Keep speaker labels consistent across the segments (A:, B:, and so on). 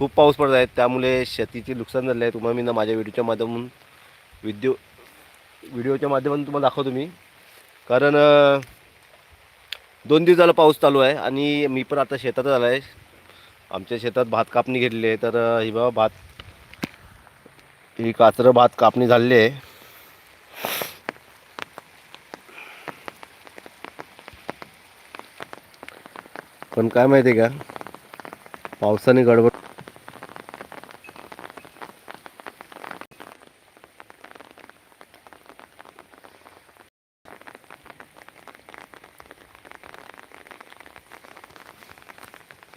A: खूप पाऊस पडत आहे. त्यामुळे शेतीचे नुकसान झाले आहे. तुम्हाला मी ना माझ्या व्हिडिओच्या माध्यमातून विद्यू व्हिडिओच्या माध्यमातून तुम्हाला दाखवतो मी. कारण दोन दिवस झाला पाऊस चालू आहे आणि मी पण आता शेतात आलो आहे. आमच्या शेतात भात कापणी घेतली आहे. तर ही बाबा भात ही काचरं भात कापणी झालेली आहे. पण काय माहिती आहे का? पावसाने गडबड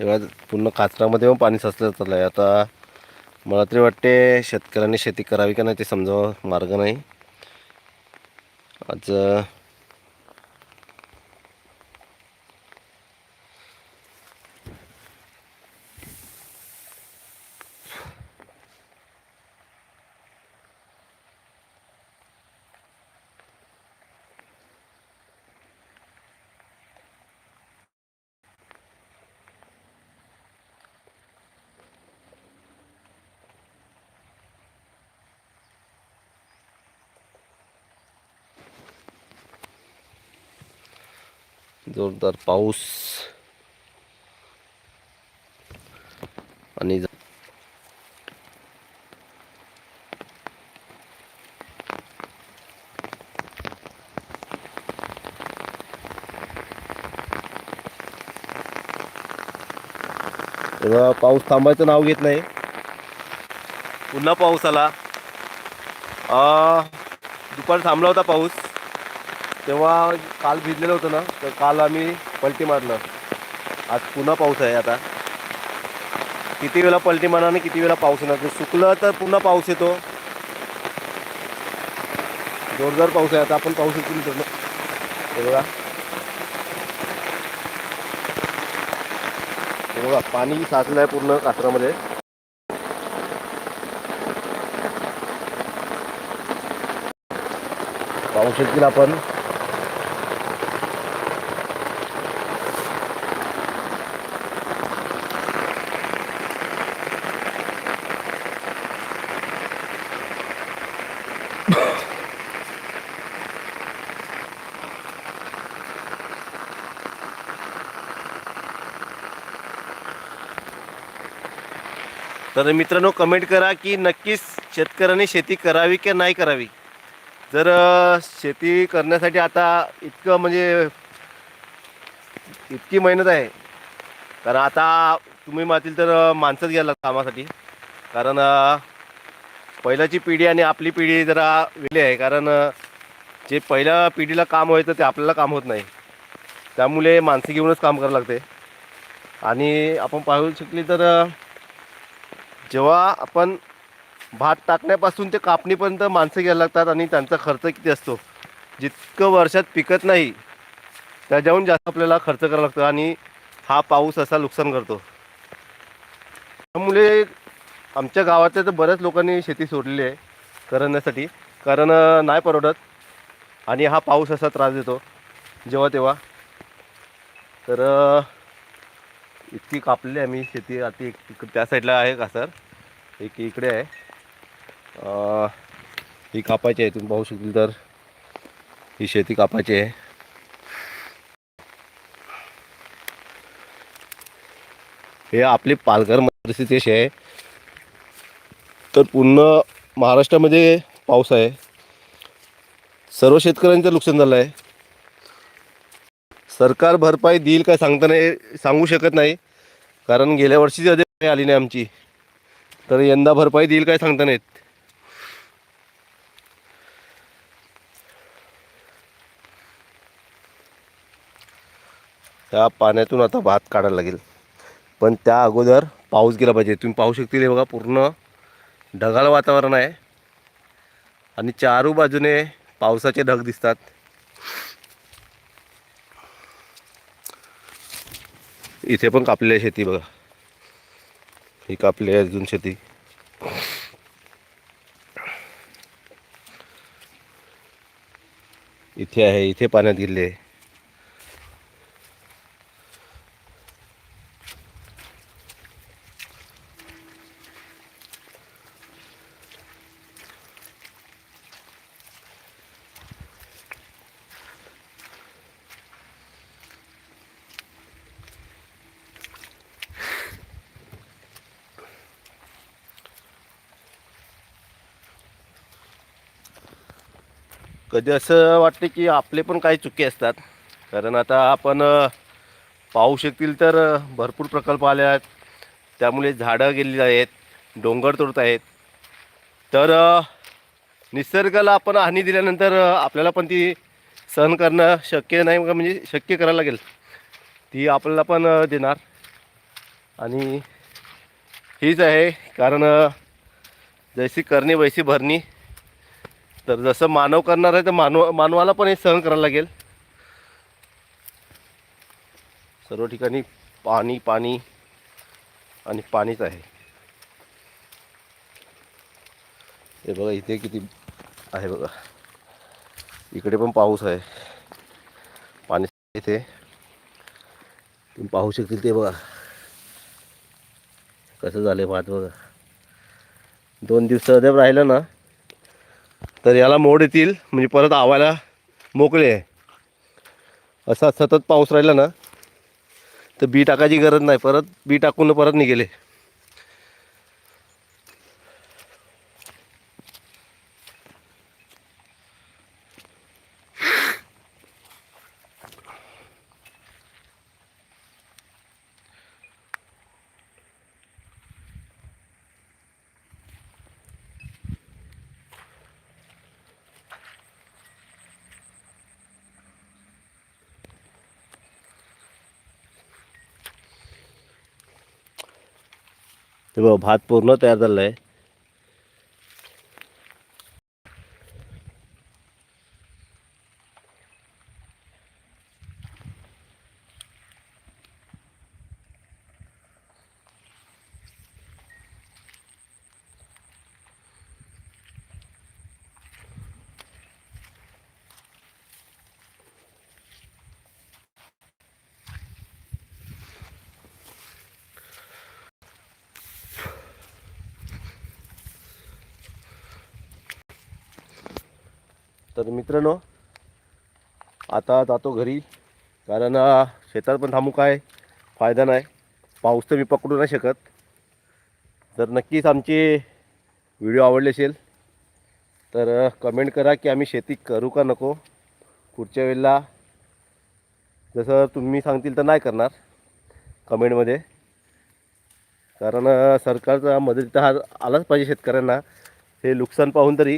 A: तेव्हा पूर्ण काचरामध्ये पण पाणी साचलं चाललं आहे आता मला तरी वाटते शेतकऱ्यांनी शेती करावी का नाही ते समजावं मार्ग नाही. आज जोरदार पाऊस. आणि तेव्हा पाऊस थांबायचं नाव घेत नाही. पुन्हा पाऊस आला. दुपार थांबला होता पाऊस. तेव्हा काल भिजलेलं होतं ना तर काल आम्ही पलटी मारलं. आज पुन्हा पाऊस आहे आता. किती वेळा पलटी मारणार आणि किती वेळा पाऊस येणार? सुकलं तर पुन्हा पाऊस येतो. जोरदार पाऊस आहे आता आपण पाऊस येतो बघा. बघा पाणी साचलं आहे पूर्ण कासरामध्ये पाहू शकतील आपण. तर मित्रांनो कमेंट करा की नक्कीच शेतकऱ्यांनी शेती करावी की नाही करावी? जर शेती करण्यासाठी आता इतकं म्हणजे इतकी मेहनत आहे कारण आता तुम्ही मातील तर माणसंच घ्यायला कामासाठी. कारण पहिल्याची पिढी आणि आपली पिढी जरा वेगळी आहे. कारण जे पहिल्या पिढीला काम व्हायचं ते आपल्याला काम होत नाही. त्यामुळे माणसं घेऊनच काम करावं लागते. आणि आपण पाहू शकली तर जेव्हा आपण भात टाकण्यापासून ते कापणीपर्यंत माणसं घ्यायला लागतात आणि त्यांचा खर्च किती असतो? जितकं वर्षात पिकत नाही त्याच्याहून जास्त आपल्याला खर्च करावा लागतो आणि हा पाऊस असा नुकसान करतो. त्यामुळे आमच्या गावातल्या तर बऱ्याच लोकांनी शेती सोडलेली आहे करण्यासाठी. कारण नाही परवडत आणि हा पाऊस असा त्रास देतो जेव्हा तेव्हा. तर इतकी कापलेली आहे आम्ही शेती आता एक त्या साईडला आहे का सर? एक इकडे आहे. अं, ही कापायची आहे तुम्ही पाहू शकतील तर. ही शेती कापायची आहे. हे आपली पालघर परिस्थिती अशी आहे. तर पूर्ण महाराष्ट्रामध्ये पाऊस आहे. सर्व शेतकऱ्यांचं नुकसान झालं आहे. सरकार भरपाई देईल काय सांगता नाही सांगू शकत नाही. कारण गेल्या वर्षीच अजून आली नाही आमची. तर यंदा भरपाई देईल काय सांगता नाहीत. त्या पाण्यातून आता भात काढायला लागेल. पण त्या अगोदर पाऊस गेला पाहिजे. तुम्ही पाहू शकतील हे बघा पूर्ण ढगाळ वातावरण आहे. आणि चारू बाजूने पावसाचे ढग दिसतात. इथे पण कापलेली आहे शेती बघा. ही कापली आहे अजून शेती. इथे आहे इथे पाण्यात गेले आहे. कधी असं वाटते की आपले पण काही चुकी असतात. कारण आता आपण पाहू शकतील तर भरपूर प्रकल्प आले आहेत. त्यामुळे झाडं गेलेली आहेत डोंगर तोडत आहेत. तर निसर्गाला आपण हानी दिल्यानंतर आपल्याला पण ती सहन करणं शक्य नाही का? म्हणजे शक्य करायला लागेल. ती आपल्याला पण देणार. आणि हीच आहे कारण जैसी करणी वैसी भरणी. तर जसं मानव करणार आहे तर मानव मानवाला पण हे सहन करायला लागेल. सर्व ठिकाणी पाणी पाणी आणि पाणीच आहे. हे बघा इथे किती आहे बघा. इकडे पण पाऊस आहे. पाणी इथे. तुम्ही पाहू शकतील ते बघा. कसं झालं भात बघा. दोन दिवस अद्याप राहिलं ना तर याला मोड येतील. म्हणजे परत आवायला मोकळे. आहे असा सतत पाऊस राहिला ना तर बी टाकायची गरज नाही. परत बी टाकून परत निघेले. ते बघा भात पूर्ण तयार झाला आहे तर मित्रांनो आता जातो घरी. कारण शेतात पण थांबू काय फायदा नाही. पाऊस तर मी पकडू नाही शकत. तर नक्कीच आमचे व्हिडिओ आवडले असेल तर कमेंट करा की आम्ही शेती करू का नको. पुढच्या वेळेला जसं तुम्ही सांगतील तर नाही करणार कमेंटमध्ये कारण सरकारचा मदतीचा हा आलाच पाहिजे शेतकऱ्यांना. हे नुकसान पाहून तरी